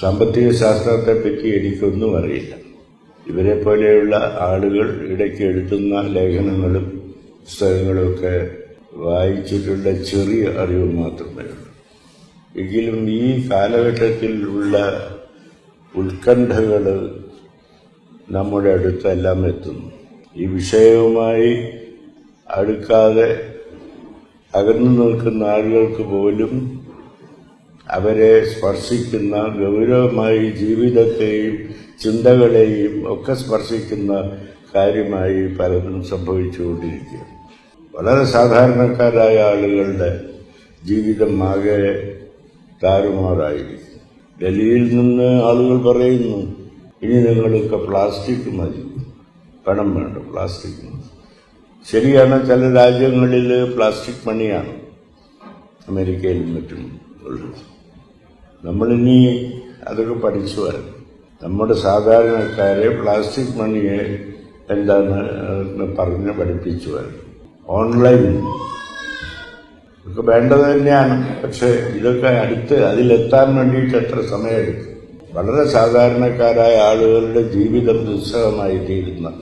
സാമ്പത്തിക ശാസ്ത്രത്തെ പറ്റി എനിക്കൊന്നും അറിയില്ല ഇവരെ പോലെയുള്ള ആളുകൾ ഇടയ്ക്ക് എഴുതുന്ന ലേഖനങ്ങളും പുസ്തകങ്ങളും ഒക്കെ വായിച്ചിട്ടുള്ള ചെറിയ അറിവ് മാത്രമേ ഉള്ളൂ. എങ്കിലും ഈ കാലഘട്ടത്തിലുള്ള ഉത്കണ്ഠകൾ നമ്മുടെ അടുത്തെല്ലാം എത്തുന്നു. ഈ വിഷയവുമായി അടുക്കാതെ അകന്നു നിൽക്കുന്ന ആളുകൾക്ക് പോലും അവരെ സ്പർശിക്കുന്ന ഗൗരവമായി ജീവിതത്തെയും ചിന്തകളെയും ഒക്കെ സ്പർശിക്കുന്ന കാര്യമായി പലതും സംഭവിച്ചുകൊണ്ടിരിക്കുക വളരെ സാധാരണക്കാരായ ആളുകളുടെ ജീവിതം ആകെ താറുമാറായിരിക്കും ഡൽഹിയിൽ നിന്ന് ആളുകൾ പറയുന്നു ഇനി നിങ്ങളൊക്കെ പ്ലാസ്റ്റിക് മതി പണം വേണ്ട പ്ലാസ്റ്റിക് ശരിയാണ് ചില രാജ്യങ്ങളിൽ പ്ലാസ്റ്റിക് മണിയാണ് അമേരിക്കയിൽ മറ്റും ഉള്ളത്. നമ്മളിനി അതൊക്കെ പഠിച്ചു വരും നമ്മുടെ സാധാരണക്കാരെ പ്ലാസ്റ്റിക് മണിയെ എന്താണ് എന്ന് പറഞ്ഞ് പഠിപ്പിച്ചു വരും ഓൺലൈൻ. ഇതൊക്കെ വേണ്ടത് തന്നെയാണ്. പക്ഷെ ഇതൊക്കെ അടുത്ത് അതിലെത്താൻ വേണ്ടിയിട്ട് എത്ര സമയമെടുക്കും? വളരെ സാധാരണക്കാരായ ആളുകളുടെ ജീവിതം ദുസ്സഹമായി തീരുന്ന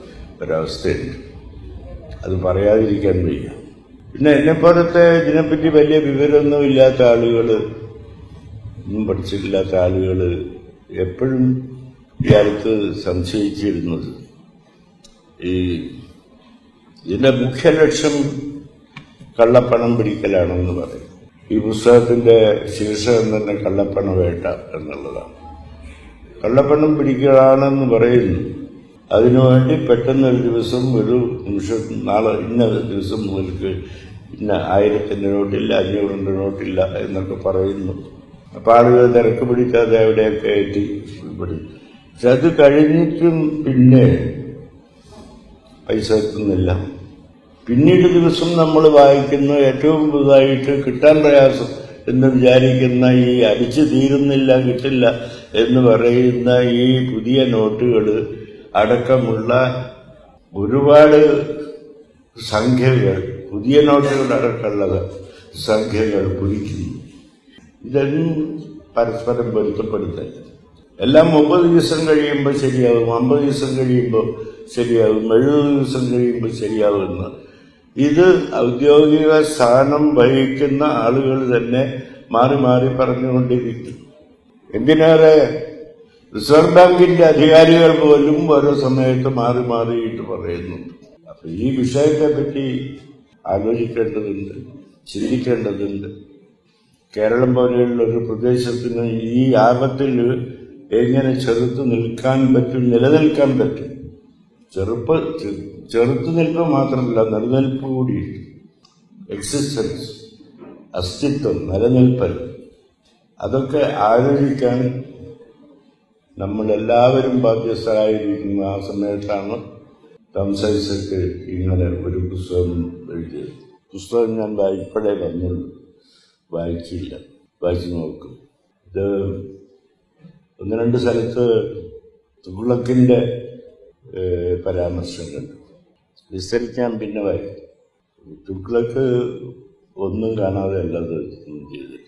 ഒരവസ്ഥയുണ്ട്. അത് പറയാതിരിക്കാൻ വയ്യ. പിന്നെ എന്നെപ്പോലത്തെ ഇതിനെപ്പറ്റി വലിയ വിവരമൊന്നും ഇല്ലാത്ത ആളുകൾ ഒന്നും പഠിച്ചിട്ടില്ലാത്ത ആളുകൾ എപ്പോഴും അടുത്ത് സംശയിച്ചിരുന്നത്. ഈ ഇതിന്റെ മുഖ്യ ലക്ഷ്യം കള്ളപ്പണം പിടിക്കലാണെന്ന് പറയും. ഈ പുസ്തകത്തിന്റെ ശീർഷകം തന്നെ കള്ളപ്പണ വേട്ട എന്നുള്ളതാണ്. കള്ളപ്പണം പിടിക്കലാണെന്ന് പറയുന്നു. അതിനുവേണ്ടി പെട്ടെന്ന് ഒരു ദിവസം ഒരു നിമിഷം നാളെ ഇന്ന ദിവസം മുതൽക്ക് ഇന്ന ആയിരത്തിന്റെ നോട്ടില്ല അഞ്ഞൂറിന്റെ നോട്ടില്ല എന്നൊക്കെ പറയുന്നു. അപ്പൊ ആളുകൾ തിരക്ക് പിടിക്കാതെ അവിടെയൊക്കെ ആയിട്ട് പിടിക്കും പക്ഷെ അത് കഴിഞ്ഞിട്ടും പിന്നെ പൈസ എത്തുന്നില്ല പിന്നീട് ദിവസം നമ്മൾ വായിക്കുന്ന ഏറ്റവും പുതുതായിട്ട് കിട്ടാൻ പ്രയാസം എന്ന് വിചാരിക്കുന്ന ഈ അടിച്ചു തീരുന്നില്ല കിട്ടില്ല എന്ന് പറയുന്ന ഈ പുതിയ നോട്ടുകൾ അടക്കമുള്ള ഒരുപാട് സംഖ്യകൾ പുതിയ നോട്ടുകൾ അടക്കമുള്ളത് സംഖ്യകൾ പുരിക്കുന്നു ഇതൊന്നും പരസ്പരം പൊരുത്തപ്പെടുത്തൽ. എല്ലാം മുപ്പത് ദിവസം കഴിയുമ്പോൾ ശരിയാകും അമ്പത് ദിവസം കഴിയുമ്പോൾ ശരിയാകും എഴുപത് ദിവസം കഴിയുമ്പോൾ ശരിയാകുമെന്ന് ഇത് ഔദ്യോഗിക സ്ഥാനം വഹിക്കുന്ന ആളുകൾ തന്നെ മാറി മാറി പറഞ്ഞുകൊണ്ടിരിക്കും. എന്തിനേറെ? റിസർവ് ബാങ്കിന്റെ അധികാരികൾ പോലും ഓരോ സമയത്ത് മാറി മാറിയിട്ട് പറയുന്നുണ്ട് അപ്പൊ ഈ വിഷയത്തെ പറ്റി ആലോചിക്കേണ്ടതുണ്ട് ചിന്തിക്കേണ്ടതുണ്ട്. കേരളം പോലെയുള്ള ഒരു പ്രദേശത്തിന് ഈ ആപത്തിൽ എങ്ങനെ ചെറുത്ത് നിൽക്കാൻ പറ്റും നിലനിൽക്കാൻ പറ്റും? ചെറുപ്പ് ചെറുത്ത് നിൽപ്പ് മാത്രമല്ല നിലനിൽപ്പ് കൂടി. എക്സിസ്റ്റൻസ് അസ്തിത്വം നിലനിൽപ്പൽ. അതൊക്കെ ആലോചിക്കാൻ നമ്മളെല്ലാവരും ബാധ്യസ്ഥരായിരിക്കുന്ന ആ സമയത്താണ് തംസൈസക്ക് ഇങ്ങനെ ഒരു പുസ്തകം എഴുതിയത്. പുസ്തകം ഞാൻ ഇപ്പോഴേ വന്നുള്ളൂ വായിച്ചില്ല. വായിച്ചു നോക്കും. ഇത് ഒന്ന് രണ്ട് സ്ഥലത്ത് പരാമർശങ്ങൾ പരാമർശം കണ്ടു വിസ്തരിക്കാൻ പിന്നെ വായിക്കും തുഗ്ലക്ക് ഒന്നും കാണാതെ അല്ലത് ചെയ്തത്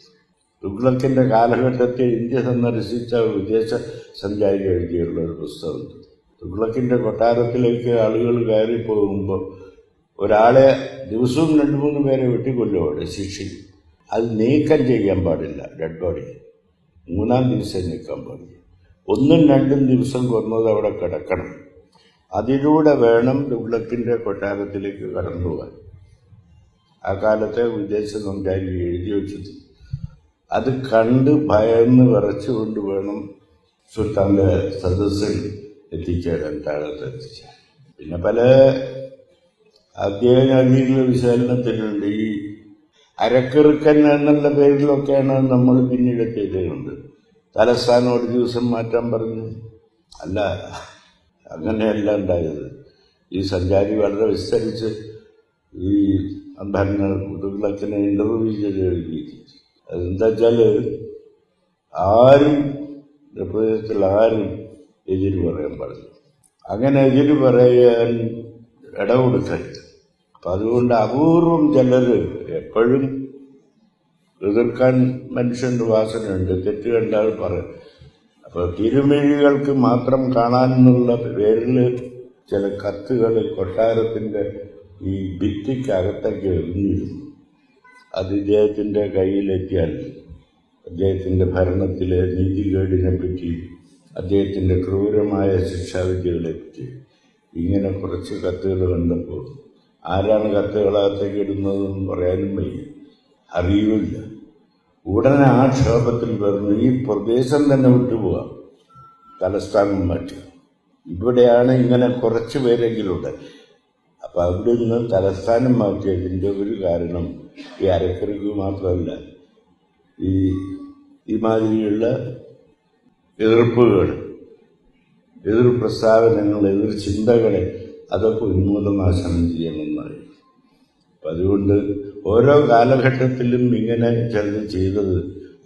തുഗ്ലക്കിന്റെ കാലഘട്ടത്തെ ഇന്ത്യ സന്ദർശിച്ച വിദേശ സഞ്ചാരി എഴുതിയുള്ള ഒരു പുസ്തകമുണ്ട്. തുഗ്ലക്കിന്റെ കൊട്ടാരത്തിലേക്ക് ആളുകൾ കയറി പോകുമ്പോൾ ഒരാളെ ദിവസവും രണ്ട് മൂന്ന് പേരെ വെട്ടിക്കൊല്ലുവാണ് ശിക്ഷിക്കും അത് നീക്കം ചെയ്യാൻ പാടില്ല. ഡെഡ് ബോഡി മൂന്നാം ദിവസം നീക്കാൻ പാടില്ല. ഒന്നും രണ്ടും ദിവസം കൊന്നത് അവിടെ കിടക്കണം. അതിലൂടെ വേണം തുഗ്ലക്കിന്റെ കൊട്ടാരത്തിലേക്ക് കടന്നു പോകാൻ. ആ കാലത്തെ വിദേശ സഞ്ചാരി എഴുതി വെച്ചത്. അത് കണ്ട് ഭയന്ന് വിറച്ചുകൊണ്ട് വേണം സുൽത്താന്റെ സദസ്സിൽ എത്തിച്ചേരാൻ താഴത്ത് എത്തിച്ചേരാൻ. പിന്നെ പല അധ്യയന വിശകലനത്തിലുണ്ട് ഈ അരക്കിറുക്കൻ എന്നുള്ള പേരിലൊക്കെയാണ് നമ്മൾ പിന്നീട് ചെയ്തിട്ടുണ്ട് തലസ്ഥാനം ഒരു ദിവസം മാറ്റാൻ പറഞ്ഞു. അല്ല അങ്ങനെയല്ല ഉണ്ടായത്. ഈ സഞ്ചാരി വളരെ വിസ്തരിച്ച് ഈ ഭരണ കുതുകളത്തിനെ ഇന്റർവ്യൂ ചെയ്ത് എഴുതി അതെന്താ വെച്ചാൽ ആരും പ്രദേശത്തിൽ ആരും എതിര് പറയാൻ പറഞ്ഞു അങ്ങനെ എതിര് പറയാൻ ഇടകൊടുക്കരുത് അപ്പൊ അതുകൊണ്ട് അപൂർവം ചിലർ എപ്പോഴും എതിർക്കാൻ മനുഷ്യന്റെ വാസനയുണ്ട്. തെറ്റ് കണ്ടാൽ പറയും. അപ്പോൾ തിരുമിഴികൾക്ക് മാത്രം കാണാനെന്നുള്ള പേരിൽ ചില കത്തുകൾ കൊട്ടാരത്തിന്റെ ഈ ഭിത്തിക്കകത്തേക്ക് എറിഞ്ഞിരുന്നു അത് ഇദ്ദേഹത്തിന്റെ കയ്യിലെത്തിയാൽ അദ്ദേഹത്തിന്റെ ഭരണത്തിലെ നീതികേടിനെ പറ്റി അദ്ദേഹത്തിന്റെ ക്രൂരമായ ശിക്ഷാവിധികളെ പറ്റി ഇങ്ങനെ കുറച്ച് കത്തുകൾ കണ്ടപ്പോൾ ആരാണ് കത്തുകളകത്തേക്ക് ഇടുന്നതെന്ന് പറയാനും വയ്യ. അറിയില്ല ഉടനെ ആ ക്ഷോഭത്തിൽ വരുന്നു. ഈ പ്രദേശം തന്നെ വിട്ടുപോകാം തലസ്ഥാനം മാറ്റുക ഇവിടെയാണ് ഇങ്ങനെ കുറച്ച് പേരെങ്കിലുണ്ട്. അപ്പം അവിടെ നിന്ന് തലസ്ഥാനം മാറ്റിയതിന്റെ ഒരു കാരണം ഈ അരക്കറിക്ക് മാത്രമല്ല. ഈ ഈ എതിർപ്പുകൾ എതിർ പ്രസ്താവനകൾ എതിർ ചിന്തകളെ അതൊക്കെ ഉന്മൂലനാശനം ചെയ്യണമെന്നായി അപ്പം അതുകൊണ്ട് ഓരോ കാലഘട്ടത്തിലും ഇങ്ങനെ ചിലത് ചെയ്തത്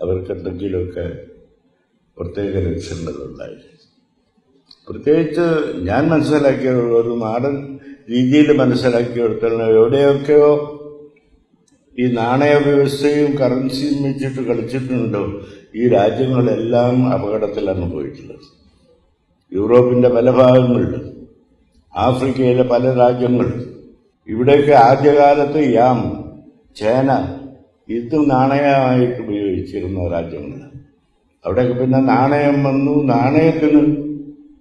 അവർക്ക് എന്തെങ്കിലുമൊക്കെ പ്രത്യേക ലക്ഷ്യങ്ങളുണ്ടായിരുന്നു പ്രത്യേകിച്ച് ഞാൻ മനസ്സിലാക്കിയ ഒരു നാടൻ രീതിയിൽ മനസ്സിലാക്കിയെടുത്തുള്ള എവിടെയൊക്കെയോ ഈ നാണയ വ്യവസ്ഥയും കറൻസിയും വെച്ചിട്ട് കളിച്ചിട്ടുണ്ടോ? ഈ രാജ്യങ്ങളെല്ലാം അപകടത്തിലാണ് പോയിട്ടുള്ളത്. യൂറോപ്പിന്റെ പല ഭാഗങ്ങളിൽ ആഫ്രിക്കയിലെ പല രാജ്യങ്ങൾ ഇവിടെയൊക്കെ ആദ്യകാലത്ത് യാം ചേന ഇത് നാണയമായിട്ട് ഉപയോഗിച്ചിരുന്ന രാജ്യങ്ങൾ അവിടെയൊക്കെ പിന്നെ നാണയം വന്നു. നാണയത്തിന്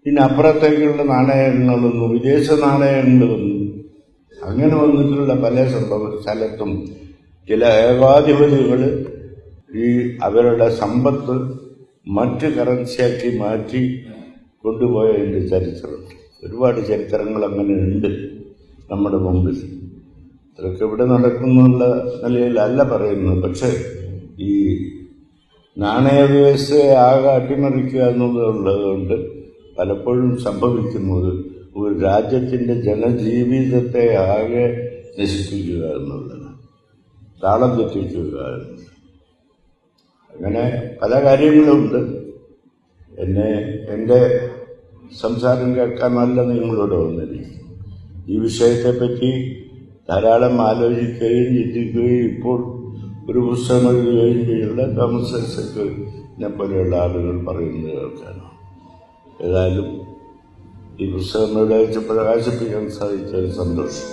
ഇതിനപ്പുറത്തേക്കുള്ള നാണയങ്ങളൊന്നു വിദേശ നാണയങ്ങൾ വന്നു. അങ്ങനെ വന്നിട്ടുള്ള പല സംഭവ സ്ഥലത്തും ചില ഏകാധിപതികൾ ഈ അവരുടെ സമ്പത്ത് മറ്റ് കറൻസിയാക്കി മാറ്റി കൊണ്ടുപോയതിന്റെ ചരിത്രം. ഒരുപാട് ചരിത്രങ്ങൾ അങ്ങനെ ഉണ്ട്. നമ്മുടെ മുമ്പിൽ. ഇതൊക്കെ ഇവിടെ നടക്കുന്നുള്ള നിലയിലല്ല പറയുന്നത്. പക്ഷേ ഈ നാണയ വ്യവസ്ഥയെ ആകെ അട്ടിമറിക്കുക എന്നുള്ളതുകൊണ്ട് പലപ്പോഴും സംഭവിക്കുന്നത് ഒരു രാജ്യത്തിന്റെ ജനജീവിതത്തെ ആകെ നശിപ്പിക്കുക എന്നുള്ളതാണ്. താളം തെറ്റിക്കുക എന്നുള്ളത്. അങ്ങനെ പല കാര്യങ്ങളുമുണ്ട് എന്നെ എന്റെ സംസാരം കേൾക്കാനല്ല നിങ്ങളോട് വന്നിരിക്കും ഈ വിഷയത്തെപ്പറ്റി ധാരാളം ആലോചിക്കുകയും ചിന്തിക്കുകയും ഇപ്പോൾ ഒരു പുസ്തകം എഴുതുകയും ചെയ്യുന്ന തോമസ് ഐസക്കിനെ പോലെയുള്ള ആളുകൾ പറയുന്നത് കേൾക്കാണ് ഏതായാലും ഈ പുസ്തകം ഇവിടെ വെച്ച് പ്രകാശിപ്പിക്കാൻ സാധിച്ചതിൽ സന്തോഷം.